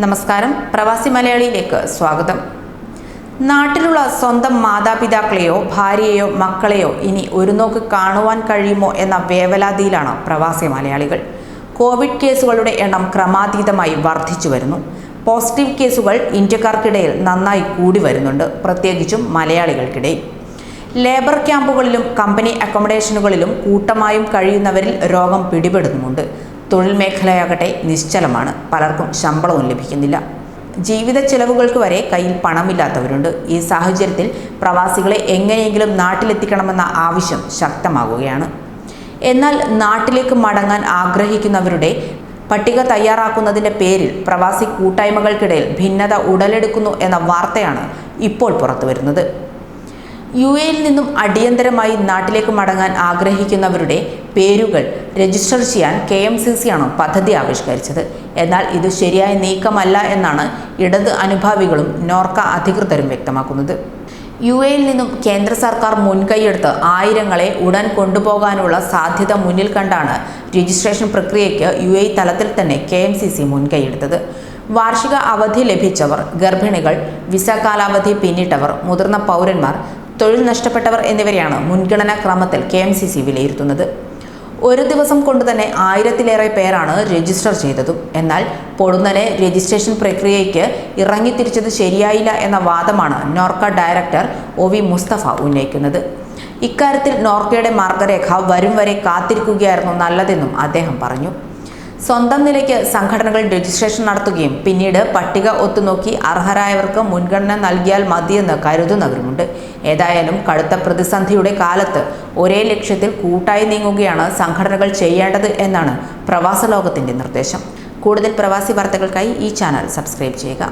നമസ്കാരം. പ്രവാസി മലയാളിയിലേക്ക് സ്വാഗതം. നാട്ടിലുള്ള സ്വന്തം മാതാപിതാക്കളെയോ ഭാര്യയെയോ മക്കളെയോ ഇനി ഒരു നോക്ക് കാണുവാൻ കഴിയുമോ എന്ന വേവലാതിയിലാണ് പ്രവാസി മലയാളികൾ. കോവിഡ് കേസുകളുടെ എണ്ണം ക്രമാതീതമായി വർദ്ധിച്ചു വരുന്നു. പോസിറ്റീവ് കേസുകൾ ഇന്ത്യക്കാർക്കിടയിൽ നന്നായി കൂടി വരുന്നുണ്ട് പ്രത്യേകിച്ചും മലയാളികൾക്കിടയിൽ. ലേബർ ക്യാമ്പുകളിലും കമ്പനി അക്കോമഡേഷനുകളിലും കൂട്ടമായും കഴിയുന്നവരിൽ രോഗം പിടിപെടുന്നുമുണ്ട്. തൊഴിൽ മേഖലയാകട്ടെ നിശ്ചലമാണ്. പലർക്കും ശമ്പളവും ലഭിക്കുന്നില്ല. ജീവിത ചെലവുകൾക്ക് വരെ കയ്യിൽ പണമില്ലാത്തവരുണ്ട്. ഈ സാഹചര്യത്തിൽ പ്രവാസികളെ എങ്ങനെയെങ്കിലും നാട്ടിലെത്തിക്കണമെന്ന ആവശ്യം ശക്തമാകുകയാണ്. എന്നാൽ നാട്ടിലേക്ക് മടങ്ങാൻ ആഗ്രഹിക്കുന്നവരുടെ പട്ടിക തയ്യാറാക്കുന്നതിന്റെ പേരിൽ പ്രവാസി കൂട്ടായ്മകൾക്കിടയിൽ ഭിന്നത ഉടലെടുക്കുന്നു എന്ന വാർത്തയാണ് ഇപ്പോൾ പുറത്തുവരുന്നത്. യു എയിൽ നിന്നും അടിയന്തരമായി നാട്ടിലേക്ക് മടങ്ങാൻ ആഗ്രഹിക്കുന്നവരുടെ പേരുകൾ രജിസ്റ്റർ ചെയ്യാൻ കെ എം സി സി ആണ് പദ്ധതി ആവിഷ്കരിച്ചത്. എന്നാൽ ഇത് ശരിയായ നീക്കമല്ല എന്നാണ് ഇടത് അനുഭാവികളും നോർക്ക അധികൃതരും വ്യക്തമാക്കുന്നത്. യു എയിൽ നിന്നും കേന്ദ്ര സർക്കാർ മുൻകൈയെടുത്ത് ആയിരങ്ങളെ ഉടൻ കൊണ്ടുപോകാനുള്ള സാധ്യത മുന്നിൽ കണ്ടാണ് രജിസ്ട്രേഷൻ പ്രക്രിയയ്ക്ക് യു എ തലത്തിൽ തന്നെ കെ എം സി സി മുൻകൈയെടുത്തത്. വാർഷിക അവധി ലഭിച്ചവർ ഗർഭിണികൾ വിസ കാലാവധി പിന്നിട്ടവർ മുതിർന്ന പൗരന്മാർ തൊഴിൽ നഷ്ടപ്പെട്ടവർ എന്നിവരെയാണ് മുൻഗണനാ ക്രമത്തിൽ കെ എം സി സി വിലയിരുത്തുന്നത്. ഒരു ദിവസം കൊണ്ട് തന്നെ ആയിരത്തിലേറെ പേരാണ് രജിസ്റ്റർ ചെയ്തതും. എന്നാൽ പൊടുന്നനെ രജിസ്ട്രേഷൻ പ്രക്രിയയ്ക്ക് ഇറങ്ങിത്തിരിച്ചത് ശരിയായില്ല എന്ന വാദമാണ് Norka director O V Musthafa ഉന്നയിക്കുന്നത്. ഇക്കാര്യത്തിൽ നോർക്കയുടെ മാർഗരേഖ വരും വരെ കാത്തിരിക്കുകയായിരുന്നു നല്ലതെന്നും അദ്ദേഹം പറഞ്ഞു. സ്വന്തം നിലയ്ക്ക് സംഘടനകൾ രജിസ്ട്രേഷൻ നടത്തുകയും പിന്നീട് പട്ടിക ഒത്തുനോക്കി അർഹരായവർക്ക് മുൻഗണന നൽകിയാൽ മതിയെന്ന് കരുതുന്നവരുമുണ്ട് ഏതായാലും കടുത്ത പ്രതിസന്ധിയുടെ കാലത്ത് ഒരേ ലക്ഷ്യത്തിൽ കൂട്ടായി നീങ്ങുകയാണ് സംഘടനകൾ ചെയ്യേണ്ടത് എന്നാണ് പ്രവാസ ലോകത്തിന്റെ നിർദ്ദേശം. കൂടുതൽ പ്രവാസി വാർത്തകൾക്കായി ഈ ചാനൽ സബ്സ്ക്രൈബ് ചെയ്യുക.